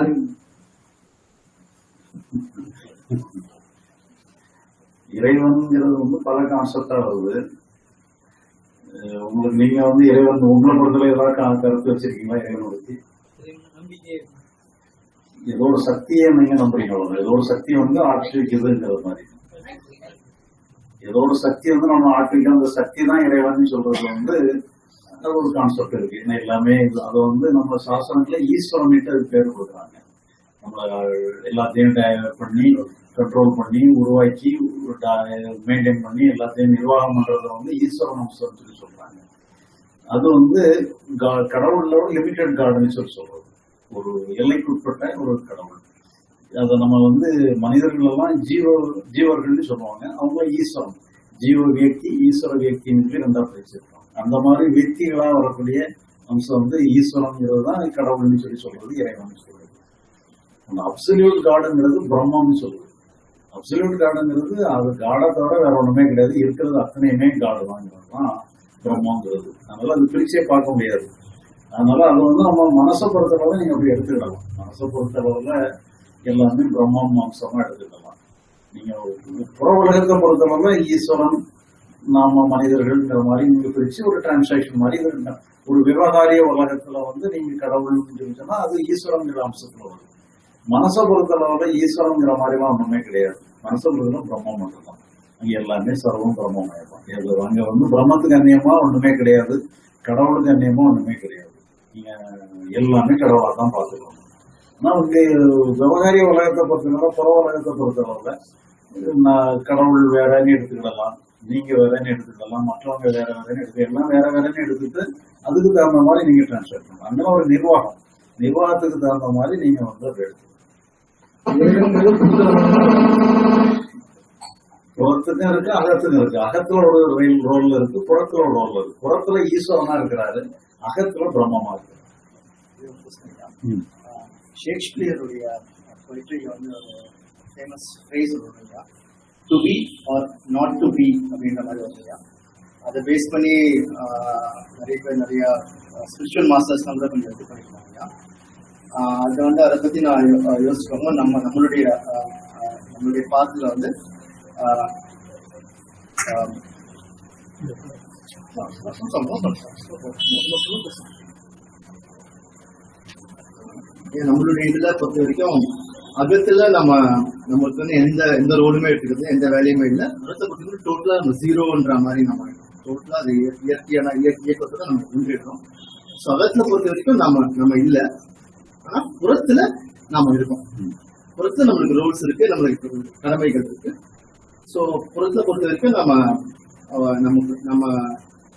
மாதிரி. இறைவன்ங்கிறது வந்து பல கான்செப்டா வருது. உங்களுக்கு நீங்க வந்து இறைவன் உங்களை பொறுத்தல ஏதாவது கருத்து வச்சிருக்கீங்களா இறைவனை பத்தி? ஏதோ ஒரு சக்தியை நீங்க நம்புறீங்க ஏதோ ஒரு சக்தி வந்து ஆட்சிக்குதுங்கிற மாதிரி. ஏதோ ஒரு சக்தி வந்து நம்ம ஆட்சிக்கு அந்த சக்தி தான் இறைவன் சொல்றது வந்து அது ஒரு கான்செப்ட் இருக்கு. ஏன்னா எல்லாமே அது வந்து நம்ம சாசனத்துல ஈஸ்வரன்ட்டு அது பேர் கொடுக்குறாங்க நம்ம எல்லாத்தையும் பண்ணி கண்ட்ரோல் பண்ணி உருவாக்கி மெயின்டைன் பண்ணி எல்லாத்தையும் நிர்வாகம் பண்றத வந்து ஈஸ்வரன் அம்சம் சொல்லி சொல்றாங்க. அது வந்து கா- கடவுள்ல லிமிடெட் கார்டுன்னு சொல்லி சொல்றது. ஒரு எல்லைக்குட்பட்ட ஒரு கடவுள். அதை நம்ம வந்து மனிதர்கள் எல்லாம் ஜீவ ஜீவர்கள்னு சொல்லுவாங்க. அவங்க ஈஸ்வரன். ஜீவ வியக்தி ஈஸ்வர வியக்தின்னு ரெண்டா பிரிச்சிருக்கோம் அந்த மாதிரி வியக்திகளா வரக்கூடிய அம்சம் வந்து ஈஸ்வரங்கிறது தான் கடவுள்னு சொல்லி சொல்றது இறைவன் சொல்றது. அந்த அப்சல்யூட் காடுங்கிறது பிரம்மம்னு சொல்றது. அப்சல்யூட் காடுங்கிறது அது காடை தவிர வேற ஒண்ணுமே கிடையாது. இருக்கிறது அத்தனையுமே காடு தான் பிரம்மங்கிறது. அதனால அது பிரிச்சே பார்க்க முடியாது. அதனால அது வந்து நம்ம மனசை பொறுத்தளவு நீங்க அப்படி எடுத்துக்கலாம். மனசை பொறுத்தளவுல எல்லாமே பிரம்மம் அம்சமா எடுத்துக்கலாம். நீங்க புற உலகத்தை பொறுத்தளவுல ஈஸ்வரன் நாம மனிதர்கள்ங்கிற மாதிரி நீங்க பிரிச்சு ஒரு டிரான்சாக்ஷன் மாதிரி இது ஒரு விவகாரிய உலகத்துல வந்து நீங்க கடவுள்னு சொன்னா அது ஈஸ்வரங்கிற அம்சத்துல வரும். மனசை பொறுத்தளவுல ஈஸ்வரங்கிற மாதிரிலாம் ஒண்ணுமே கிடையாது. மனசை பொறுத்தளவு பிரம்மம் மட்டும்தான். அங்க எல்லாமே சர்வம் பிரம்மமயமா அங்க வந்து பிரம்மத்துக்கு அந்நியமா ஒண்ணுமே கிடையாது. கடவுளுக்கு அந்நியமா ஒண்ணுமே கிடையாது. நீங்க எல்லாமே கடவுளா தான் பார்த்துக்கணும். ஆனா வந்து விவகாரிய உலகத்தை பொறுத்தவரை புற உலகத்தை பொறுத்தவரை நான் கடவுள் வேறன்னு எடுத்துக்கிடலாம். நீங்க வேறன்னு எடுத்துக்கிடலாம் மற்றவங்க வேற வேறன்னு எடுத்து எல்லாம் வேற வேறன்னு எடுத்துட்டு அதுக்கு தகுந்த மாதிரி நீங்க டிரான்ஸ்லேட் பண்ணலாம். அங்கே ஒரு நிர்வாகம். நிர்வாகத்துக்கு தகுந்த மாதிரி நீங்க வந்து அதை புத்தகம் புறத்துக்கும் இருக்கு அகத்துக்கும் இருக்கு. அகத்துல ஒரு ரோல் இருக்கு புறத்துல ஒரு ரோல் இருக்கு. புறத்துல ஈஸ்வரனா இருக்கிறாரு அகத்துல பிரம்மமா இருக்கிறாரு. ஷேக்ஸ்பியருடைய பொயிட்ரிக்கு வந்து ஒரு ஃபேமஸ் ஃப்ரேஸ் இல்லையா to be or not to be அப்படின்ற மாதிரி வரும் அதை பேஸ் பண்ணி நிறைய பேர் நிறைய ஸ்பிரிச்சுவல் மாஸ்டர்ஸ் கூட கொஞ்சம் இது பண்ணிருக்காங்க அதை வந்து அதை பத்தி நான் யோசிச்சுக்கோங்க நம்ம நம்மளுடைய நம்மளுடைய பாத்துல வந்து நம்மளுடைய இதுல பொறுத்த வரைக்கும் அகத்துல நம்ம நம்மளுக்கு வந்து எந்த எந்த ரோலுமே எடுத்துக்கிறது எந்த வேலையுமே இல்லை. பொறுத்த வரைக்கும் டோட்டலா நம்ம ஜீரோன்ற மாதிரி நம்ம டோட்டலா அது இய- இயற்கையான இயற்கை இயக்கத்தை தான் நம்ம கொண்டிருக்கோம் ஸோ அகத்துல பொறுத்த வரைக்கும் நம்ம நம்ம இல்லை. ஆனா புறத்துல நாம இருக்கோம். புறத்துல நம்மளுக்கு ரூல்ஸ் இருக்கு நம்மளுக்கு கடமைகள் இருக்கு. ஸோ புறத்தை பொறுத்த வரைக்கும் நம்ம நமக்கு நம்ம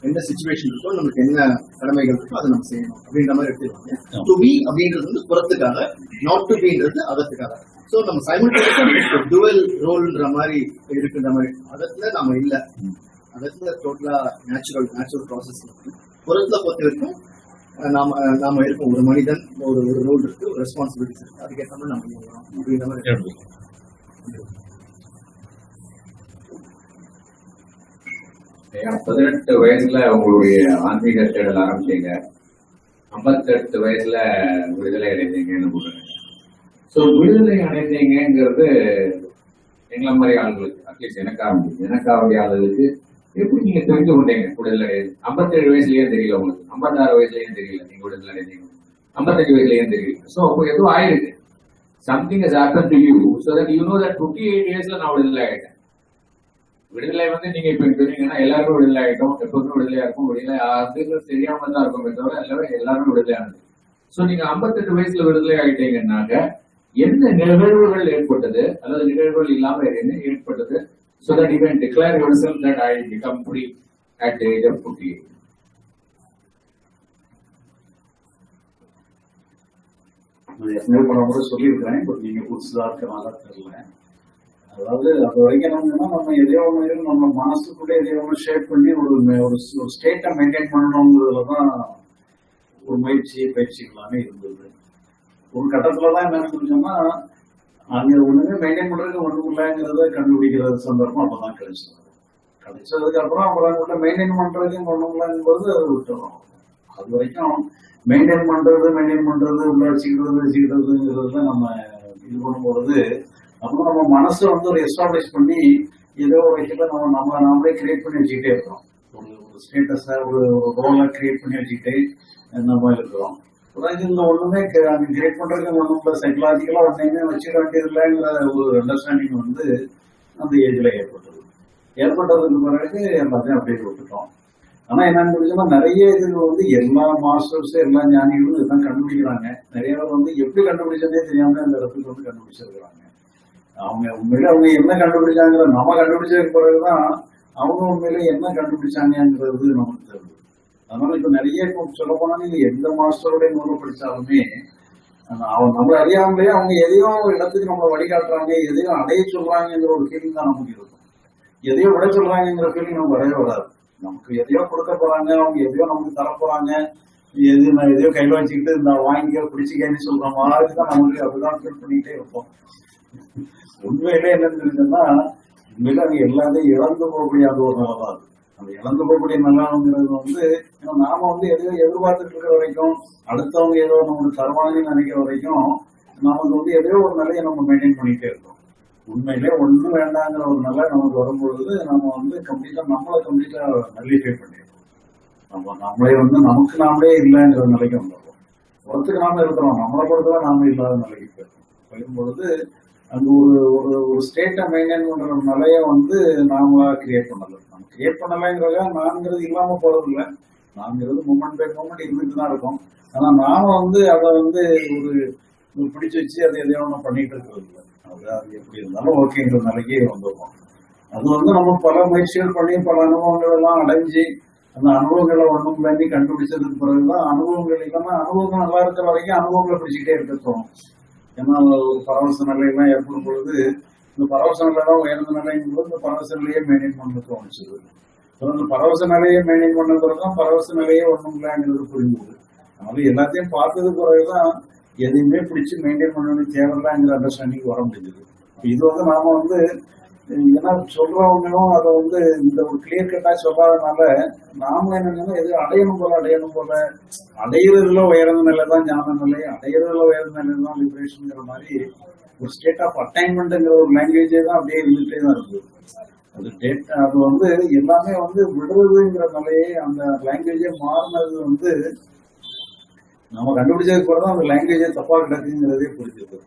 எந்த சுச்சுவேஷன் இருக்கோ நமக்கு என்ன கடமைகள் இருக்கோ அதை நம்ம செய்யணும் அப்படின்ற மாதிரி எடுத்துருவாங்க டு பி அப்படின்றது வந்து புறத்துக்காக நாட் டு பின்றது அகத்துக்காக. ஸோ நம்ம சைமல்டேனியஸா டுவெல் ரோல்ன்ற மாதிரி இருக்குன்ற மாதிரி. அகத்துல நம்ம இல்ல. அகத்துல டோட்டலா நேச்சுரல் நேச்சுரல் ப்ராசஸ் இருக்கு புறத்துல பொறுத்த வரைக்கும் நாம நாம இருக்கோம் ஒரு மனிதன் ஒரு ஒரு ரோல் இருக்கு ஒரு ரெஸ்பான்சிபிலிட்டிஸ் இருக்கு. அதுக்கேற்ற மாதிரி நம்ம அப்படின்ற மாதிரி. பதினெட்டு வயசுல உங்களுடைய ஆன்மீக தேடல் ஆரம்பிச்சீங்க. ஐம்பத்தெட்டு வயசுல விடுதலை அடைந்தீங்கன்னு சொல்றேன் ஸோ விடுதலை அடைந்தீங்கிறது எங்களை மாதிரி ஆளுங்களுக்கு அட்லீஸ்ட் எனக்கா எனக்கா வேண்டிய ஆளுகளுக்கு எப்படி நீங்க தெரிஞ்சு கொண்டீங்க விடுதலை அடையுது ஐம்பத்தேழு வயசுலயே தெரியல உங்களுக்கு? ஐம்பத்தாறு வயசுலயும் தெரியல நீங்க விடுதலை அடைந்தீங்க ஐம்பத்தஞ்சு வயசுலயும் தெரியல? ஸோ அப்போ எதுவும் ஆயிருக்கு. Something is happen to you so that you know that twenty eight இயர்ஸ்ல நான் விடுதலை ஆயிட்டேன். விடுதலை வந்து நீங்க இப்ப சொன்னீங்கன்னா எல்லாருமே விடுதலை ஆயிட்டோம் எப்போதுமே விடுதலையா இருக்கும் விடுதலை ஆகுதுங்கிறது தெரியாம தான் இருக்கும். தவிர எல்லாரும் எல்லாருமே விடுதலை ஆனது. சோ நீங்க 58 வயசுல விடுதலை ஆயிட்டீங்கன்னாக்க என்ன நிகழ்வுகள் ஏற்பட்டது? அல்லது நிகழ்வுகள் இல்லாம என்ன ஏற்பட்டது? So that you can declare yourself that I become free at the age of 48 நான் ஏற்கனவே சொல்லியிருக்கிறேன் நீங்க புதுசுதா இருக்கிறனால தெரியல. அதாவது அது வரைக்கும் என்னன்னா நம்ம எதையோ ஒன்று நம்ம மனசுக்குள்ளே எதையோ ஒன்று ஷேப் பண்ணி ஒரு ஒரு ஸ்டேட்டை மெயின்டைன் பண்ணணுங்கிறதுல தான் ஒரு முயற்சி பயிற்சிகளாமே இருந்தது. ஒரு கட்டத்துல தான் என்ன சொல்லிச்சோம்னா அங்க ஒண்ணுமே மெயின்டைன் பண்றதுக்கு ஒண்ணும் இல்லைங்கிறத கண்டுபிடிக்கிற சந்தர்ப்பம் அப்பதான் கிடைச்சது. கிடைச்சதுக்கு அப்புறம் அப்புறம் உள்ள மெயின்டைன் பண்றதுக்கு ஒண்ணும் இல்லைங்கும்போது அதை விட்டுறோம். அது வரைக்கும் மெயின்டைன் பண்றது மெயின்டைன் பண்றது உள்ள வச்சுக்கிறது வச்சுக்கிறதுங்கிறதுல நம்ம இது பண்ணும்போது அப்போ நம்ம மனசை வந்து ஒரு எஸ்டாப்ளிஷ் பண்ணி ஏதோ ஒரு விஷயத்த நம்ம நம்ம நாமளே கிரியேட் பண்ணி வச்சுக்கிட்டே இருக்கிறோம் ஒரு ஒரு ஸ்டேட்டஸை ஒரு ரோலை கிரியேட் பண்ணி வச்சுக்கிட்டே நம்ம இருக்கிறோம். அதாவது இந்த ஒண்ணுமே கிரியேட் பண்றதுக்கு ஒன்றும் சைக்கலாஜிக்கலா ஒன்றையுமே வச்சுக்க வேண்டியதில்லைங்கிற ஒரு அண்டர்ஸ்டாண்டிங் வந்து அந்த ஏஜ்ல ஏற்பட்டது. ஏற்பட்டதுக்கு பிறகு எல்லாத்தையும் அப்படியே விட்டுட்டோம். ஆனா என்னன்னு புரிஞ்சுன்னா நிறைய இது வந்து எல்லா மாஸ்டர்ஸ் எல்லா ஞானிகளும் இதெல்லாம் கண்டுபிடிக்கிறாங்க. நிறைய பேர் வந்து எப்படி கண்டுபிடிச்சதே தெரியாம இந்த இடத்துக்கு வந்து கண்டுபிடிச்சிருக்கிறாங்க. அவங்க உண்மையில அவங்க என்ன கண்டுபிடிச்சாங்கிற நம்ம கண்டுபிடிச்சதுக்கு பிறகுதான் அவங்க உண்மையில என்ன கண்டுபிடிச்சாங்கிறது நமக்கு தெரியுது அதனால இப்ப நிறைய இப்போ சொல்ல போனா நீங்க எந்த மாஸ்டருடைய நூலை படிச்சாலுமே அவங்க அவன் நம்ம அறியாமலே அவங்க எதையோ ஒரு இடத்துக்கு நம்மளை வழிகாட்டுறாங்க எதையோ அடைய சொல்றாங்கிற ஒரு ஃபீலிங் தான் நமக்கு இருக்கும். எதையோ விட சொல்றாங்கிற ஃபீலிங் நமக்கு வரவே வராது. நமக்கு எதையோ கொடுக்க போறாங்க அவங்க எதையோ நமக்கு தர போறாங்க எது நான் எதையோ கையில வச்சுக்கிட்டு இந்த வாங்கிக்க பிடிச்சிக்கன்னு சொல்ற மாதிரி தான் நம்மளுக்கு அப்படிதான் ஃபீல் பண்ணிக்கிட்டே இருப்போம். உண்மையிலே என்னன்னு தெரிஞ்சுன்னா உண்மையில அது எல்லாமே இழந்து போகக்கூடிய அந்த ஒரு நிலை தான் அந்த இழந்து போகக்கூடிய நிலைங்கிறது வந்து ஏன்னா நாம வந்து எதையோ எதிர்பார்த்துட்டு இருக்கிற வரைக்கும் அடுத்தவங்க ஏதோ நம்மளுக்கு தருவாங்கன்னு நினைக்கிற வரைக்கும் நாம வந்து எதையோ ஒரு நிலையை நம்ம மெயின்டைன் பண்ணிட்டே இருக்கோம். உண்மையிலே ஒண்ணும் வேண்டாங்கிற ஒரு நிலை நமக்கு வரும்பொழுது நம்ம வந்து கம்ப்ளீட்டா நம்மளை கம்ப்ளீட்டா நல்லிஃபை பண்ணிடுறோம். நம்ம நம்மளே வந்து நமக்கு நாமளே இல்லைங்கிற நிலைக்கு வந்துடுறோம். ஒருத்துக்கு நாம இருக்கிறோம் நம்மளை பொறுத்தவரை நாம இல்லாத நிலைக்கு போயிருக்கோம் போயிடும் பொழுது அந்த ஒரு ஒரு ஸ்டேட்டை மெயின்டைன் பண்ற நிலைய வந்து நாமளா கிரியேட் பண்ணல நம்ம கிரியேட் பண்ணலைங்கிறத நான்கிறது இல்லாம போறது இல்லை நான்கிறது மூமெண்ட் பை மூமெண்ட் இருந்துட்டு தான் இருக்கும். ஆனா நாம வந்து அதை வந்து ஒரு பிடிச்சு வச்சு அதை எதையோ ஒன்று பண்ணிட்டு இருக்கிறது இல்லை அது அது எப்படி இருந்தாலும் ஓகேங்கிற நிலைக்கே வந்துருக்கோம் அது வந்து நம்ம பல முயற்சிகள் பண்ணி பல அனுபவங்கள் எல்லாம் அடைஞ்சு அந்த அனுபவங்களை ஒன்றும் பண்ணி கண்டுபிடிச்சதுக்கு பிறகுதான் அனுபவங்கள் இல்லாமல் அனுபவங்கள் நல்லா இருக்கிற வரைக்கும் அனுபவங்களை பிடிச்சிக்கிட்டே இருக்கோம் ஏன்னா ஒரு பரவச நிலையெல்லாம் ஏற்படும் பொழுது இந்த பரவச நிலையெல்லாம் உயர்ந்த நிலையும் போது இந்த பரவச நிலையை மெயின்டைன் பண்ண தோணுச்சுது அந்த இந்த பரவச நிலையை மெயின்டைன் பண்ண பரவச நிலையே ஒண்ணும் இல்லைங்கிறது புரிஞ்சுது அதனால எல்லாத்தையும் பார்த்தது பிறகுதான் எதையுமே பிடிச்சு மெயின்டைன் பண்ண வேண்டிய தேவையில்லைங்கிற அண்டர்ஸ்டாண்டிங் வர முடிஞ்சது. இது வந்து நாம வந்து ஏன்னா சொல்றவங்களும் அதை வந்து இந்த ஒரு கிளியர் கட்டா சொல்லாதனால நாம என்னன்னா எது அடையணும் போல அடையணும் போல. அடையிறதுல உயர்ந்த நிலை தான் ஞான நிலை. அடையிறதுல உயர்ந்த நிலை தான் லிபரேஷன்ங்கிற மாதிரி ஒரு ஸ்டேட் ஆஃப் அட்டைன்மெண்ட்ங்கிற ஒரு லாங்குவேஜே தான் அப்படியே இருந்துட்டே தான் இருக்குது அது டேட் அது வந்து எல்லாமே வந்து விடுறதுங்கிற நிலையே அந்த லாங்குவேஜே மாறினது வந்து நம்ம கண்டுபிடிச்சதுக்கு பிறகு தான் அந்த லாங்குவேஜே தப்பா கிடக்குங்கிறதே புரிஞ்சுது.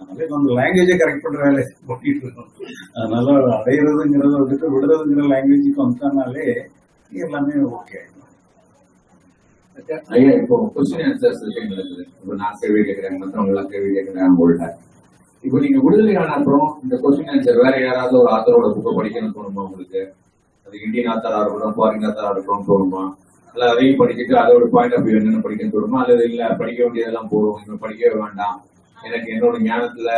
அதனால இப்ப அந்த லாங்குவேஜை கரெக்ட் பண்ற வேலை பண்ணிட்டு இருக்கோம். அதனால அடையிறதுங்கிறது வந்துட்டு விடுறதுங்கிற லாங்குவேஜுக்கு வந்துட்டானாலே எல்லாமே ஓகே ஐயா இப்போ கொஸ்டின் ஆன்சர்ஸ் நடக்குது இப்போ நான் கேள்வி கேட்கிறேன் மற்றவங்க எல்லாம் கேள்வி கேட்கிறேன் உங்கள்ட்ட இப்போ நீங்க விடுதலை ஆன அப்புறம் இந்த கொஸ்டின் ஆன்சர் வேற யாராவது ஒரு ஆத்தரோட புக்கை படிக்கணும்னு தோணுமா உங்களுக்கு? அது இந்தியன் ஆத்தரா இருக்கணும் ஃபாரின் ஆத்தரா இருக்கட்டும் தோணுமா? இல்ல அதையும் படிச்சுட்டு அதோட பாயிண்ட் ஆஃப் வியூ என்னென்ன படிக்கணும்னு தோணுமா? அல்லது இல்ல படிக்க வேண்டியதெல்லாம் போதும் இன்னும் படிக்கவே வேண்டாம். எனக்கு என்னோட ஞானத்துல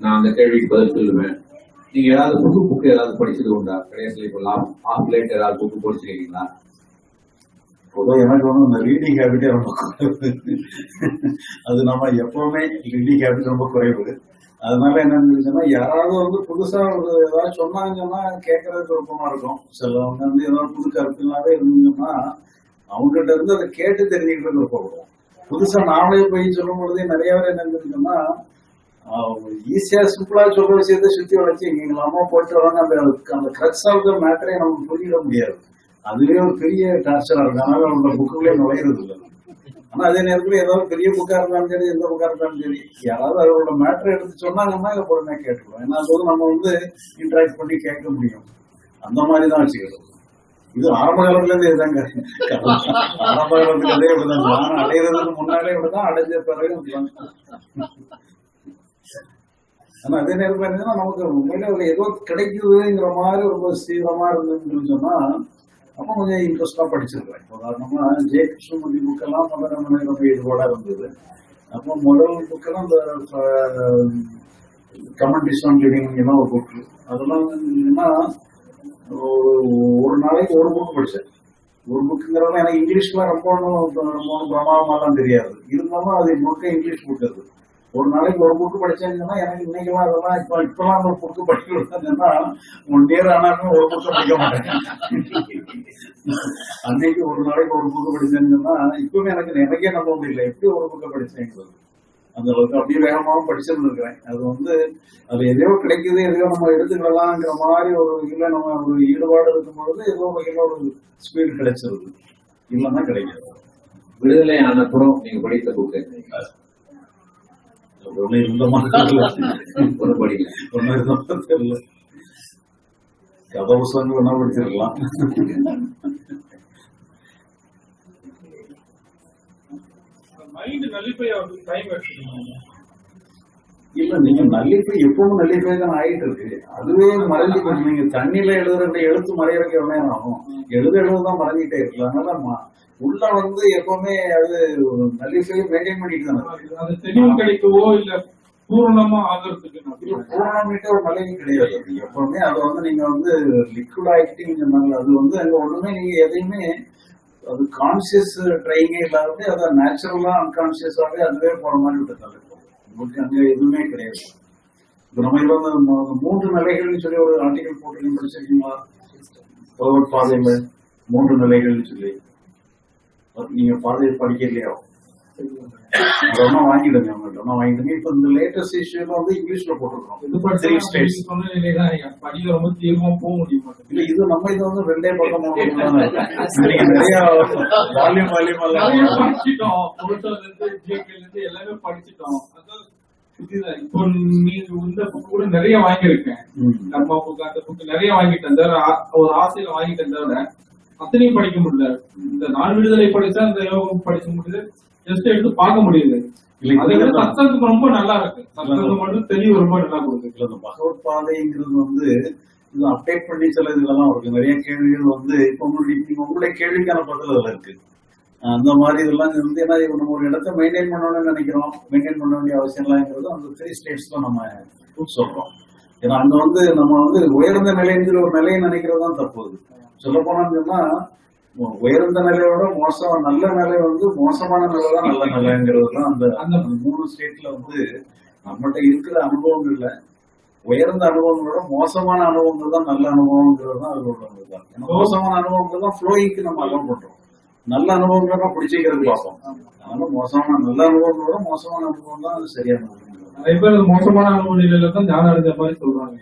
நான் அந்த கேள்விக்கு பதில் சொல்லுவேன். நீங்க ஏதாவது புக்கு புக்கு ஏதாவது படிச்சது உண்டா? கடைசியில் இப்போ ஆஃப் லேட் ஏதாவது புக்கு படிச்சிருக்கீங்களா? பொதுவாக எனக்கு வந்து இந்த ரீடிங் ஹேபிட்டே ரொம்ப அது நம்ம எப்பவுமே ரீடிங் ஹேபிட் ரொம்ப குறைவு. அதனால என்னன்னு சொன்னா யாராவது வந்து புதுசா ஒரு ஏதாவது சொன்னாங்கன்னா கேட்கறதுக்கு விருப்பமா இருக்கும். சிலவங்க வந்து ஏதாவது புது கருத்துனாவே இருந்தீங்கன்னா அவங்ககிட்ட இருந்து அதை கேட்டு தெரிஞ்சுக்கிட்டு விருப்பப்படுவோம். புதுசா நாமளே போய் சொல்லும் பொழுதே நிறைய பேர் என்ன தெரிஞ்சுக்கணும்னா ஈஸியா சிம்பிளா சொல்ற விஷயத்த சுத்தி வளர்ச்சி எங்கெல்லாமோ போட்டு வராங்க அந்த அந்த கிரக்ஸ் ஆஃப் த மேட்டரை நமக்கு புரியிட முடியாது. அதுவே ஒரு பெரிய டார்ச்சரா இருக்கு அதனால நம்ம புக்குள்ளே நுழையிறது இல்லை. ஆனா அதே நேரத்துல ஏதாவது பெரிய புக்கா இருந்தாலும் சரி எந்த புக்கா இருந்தாலும் சரி யாராவது அவரோட மேட்டரை எடுத்து சொன்னாங்கன்னா அதை பொறுமையா கேட்டுக்கலாம். ஏன்னா அது நம்ம வந்து இன்டராக்ட் பண்ணி கேட்க முடியும். அந்த மாதிரி தான் வச்சுக்கிறது இது ஆரம்ப காலத்துல இருந்தே இதுதாங்க. ஆரம்ப காலத்துல இருந்தே இப்படிதான். நான் அடையிறதுக்கு முன்னாலே இப்படிதான் அடைஞ்ச பிறகு ஆனா அதே நேரம் என்னன்னா நமக்கு உண்மையில ஒரு ஏதோ கிடைக்குதுங்கிற மாதிரி ரொம்ப தீவிரமா இருந்ததுன்னு சொன்னா அப்ப கொஞ்சம் இன்ட்ரெஸ்டா படிச்சிருக்கேன் இப்போ உதாரணமா ஜே கிருஷ்ணமூர்த்தி புக்கெல்லாம் முதல்ல நம்ம ரொம்ப ஈடுபாடா இருந்தது. அப்போ முதல் புக்கெல்லாம் இந்த கமெண்டிஸ் ஆன் லிவிங் எல்லாம் ஒரு புக் அதெல்லாம் வந்து என்னன்னா ஒரு- நாளைக்கு ஒரு புக் படிச்சேன். ஒரு புக்குங்கிறவங்க எனக்கு இங்கிலீஷ்லாம் ரொம்ப ஒன்றும் ரொம்ப பிரமாதமாலாம் தெரியாது. இருந்தாலும் அது முழுக்க இங்கிலீஷ் புக் அது. ஒரு நாளைக்கு ஒரு புக்கு படிச்சேன்னா எனக்கு இன்னைக்கெல்லாம் அதெல்லாம் இப்ப இப்பெல்லாம் ஒரு புக்கு படிக்க விட்டாங்கன்னா ஒன் இயர் ஆனாலும் ஒரு புக்கு படிக்க மாட்டேன். அன்னைக்கு ஒரு நாளைக்கு ஒரு புக்கு படிச்சேன்னா இப்பவுமே எனக்கு எனக்கே நம்ப முடியல. எப்படி ஒரு புக்கை படிச்சேங்கிறது அந்த அளவுக்கு அப்படியே வேகமாவும் படிச்சிருந்துருக்கிறேன். அது வந்து அது எதையோ கிடைக்குது எதையோ நம்ம எடுத்துக்கிடலாங்கிற மாதிரி ஒரு இல்ல நம்ம ஒரு ஈடுபாடு இருக்கும்பொழுது ஏதோ ஒரு வகையில ஒரு ஸ்பீடு கிடைச்சிருது. இல்லைன்னா கிடைக்காது. விடுதலை ஆனப்புறம் நீங்க படித்த புக்கு ஒண்ணு இருந்த மாதிரி இல்ல. ஒரு படிக்கல. ஒண்ணு இருந்த மாதிரி தெரியல. கதை புஸ்தகங்கள் வேணா படிச்சிருக்கலாம். மைண்ட் நல்லிப்பை அவருக்கு டைம் எடுத்துக்கணும் இல்ல நீங்க நல்லிப்பை எப்பவும் நல்லிப்பை தான் ஆயிட்டு இருக்கு அதுவே மறைஞ்சு போச்சு. நீங்க தண்ணியில எழுதுற எழுத்து மறையறதுக்கு எவ்வளவு நேரம் ஆகும். எழுத எழுததான் மறைஞ்சிட்டே இருக்கு அதனால உள்ள வந்து எப்பவுமே அது நல்லிப்பை மெயின்டைன் பண்ணிட்டு தான் அது தெளிவு கிடைக்கவோ இல்ல பூரணமா ஆகிறதுக்கு பூர்ணமிட்டு ஒரு மலையும் கிடையாது. எப்பவுமே அதை வந்து நீங்க வந்து லிக்விட் ஆகிட்டு நீங்க சொன்னாங்க. அது வந்து அங்க ஒண்ணுமே நீங்க எதையுமே அது கான்சியஸ் ட்ரைனிங்கே இல்லாத அதை நேச்சுரலா அன்கான்சியஸாவே அதுவே போற மாதிரி விட்டு உங்களுக்கு அங்க எதுவுமே கிடையாது. இப்ப நம்ம இதுல மூன்று நிலைகள்னு சொல்லி ஒரு ஆர்டிகல் போட்டு படிச்சிருக்கீங்களா? பாதையில மூன்று நிலைகள்னு சொல்லி. அது நீங்க பாதையை படிக்கலையா? அதெல்லாம் வாங்கிடுங்க அவங்கள்ட்ட நான் வாங்கிடுங்க இப்ப இந்த லேட்டஸ்ட் இஷ்யூல வந்து இங்கிலீஷ்ல போட்டுருக்கோம் இது த்ரீ ஸ்டேட்ஸ் படிச்சு ரொம்ப தீவிரமா போக முடியும் இல்ல இது நம்ம இது வந்து ரெண்டே பக்கம் நீங்க நிறைய வால்யூம் வால்யூம் எல்லாம் படிச்சிட்டோம் பொருட்கள் இருந்து ஜிகேல இருந்து எல்லாமே படிச்சிட்டோம் இப்போ நீங்க இந்த புக் கூட நிறைய வாங்கியிருக்கேன் நம்ம புக் அந்த புக் நிறைய வாங்கிட்டேன் ஒரு ஆசையில வாங்கிட்டேன் தவிர அத்தனையும் படிக்க முடியல இந்த நான் விடுதலை படிச்சா இந்த யோகம் படிக்க முடியுது ஜஸ்ட் எடுத்து பார்க்க முடியுது. சத்தத்துக்கு ரொம்ப நல்லா இருக்கு. சத்தத்துக்கு மட்டும் தெளிவு ரொம்ப நல்லா இந்த பகவத் பாதைங்கிறது வந்து இது அப்டேட் பண்ணி சில இதெல்லாம் இருக்கு. நிறைய கேள்விகள் வந்து இப்ப உங்களுடைய இப்ப உங்களுடைய கேள்விக்கான பதில் அதுல இருக்கு. அந்த மாதிரி இதெல்லாம் வந்து ஏன்னா நம்ம ஒரு இடத்த மெயின்டைன் பண்ணணும்னு நினைக்கிறோம். மெயின்டைன் பண்ண வேண்டிய அவசியம் இல்லைங்கிறது அந்த த்ரீ ஸ்டேட்ஸ்ல நம்ம சொல்றோம். ஏன்னா அங்க வந்து நம்ம வந்து உயர்ந்த நிலைங்கிற ஒரு நிலையை நினைக்கிறது தான் தப்பு. சொல்ல போனோம்னு சொன்னா உயர்ந்த நிலையோட மோசம் நல்ல நிலை வந்து மோசமான நிலை தான் நல்ல நிலைங்கிறது தான் அந்த அந்த மூணு ஸ்டேட்ல வந்து நம்மகிட்ட இருக்கிற அனுபவங்கள்ல உயர்ந்த அனுபவங்களோட மோசமான அனுபவங்கள் தான் நல்ல அனுபவங்கிறது தான் இதுதான். ஏன்னா மோசமான அனுபவங்கள் தான் ஃப்ளோயிங்க்கு நம்ம அலோவ் பண்றோம். நல்ல அனுபவங்களை தான் பிடிச்சிக்கிறது பார்ப்போம் அதனால மோசமான நல்ல அனுபவங்களோட மோசமான அனுபவம் தான் அது சரியான அனுபவம் நிறைய பேர் மோசமான அனுபவ நிலையில தான் ஞானம் அடைஞ்ச மாதிரி சொல்றாங்க.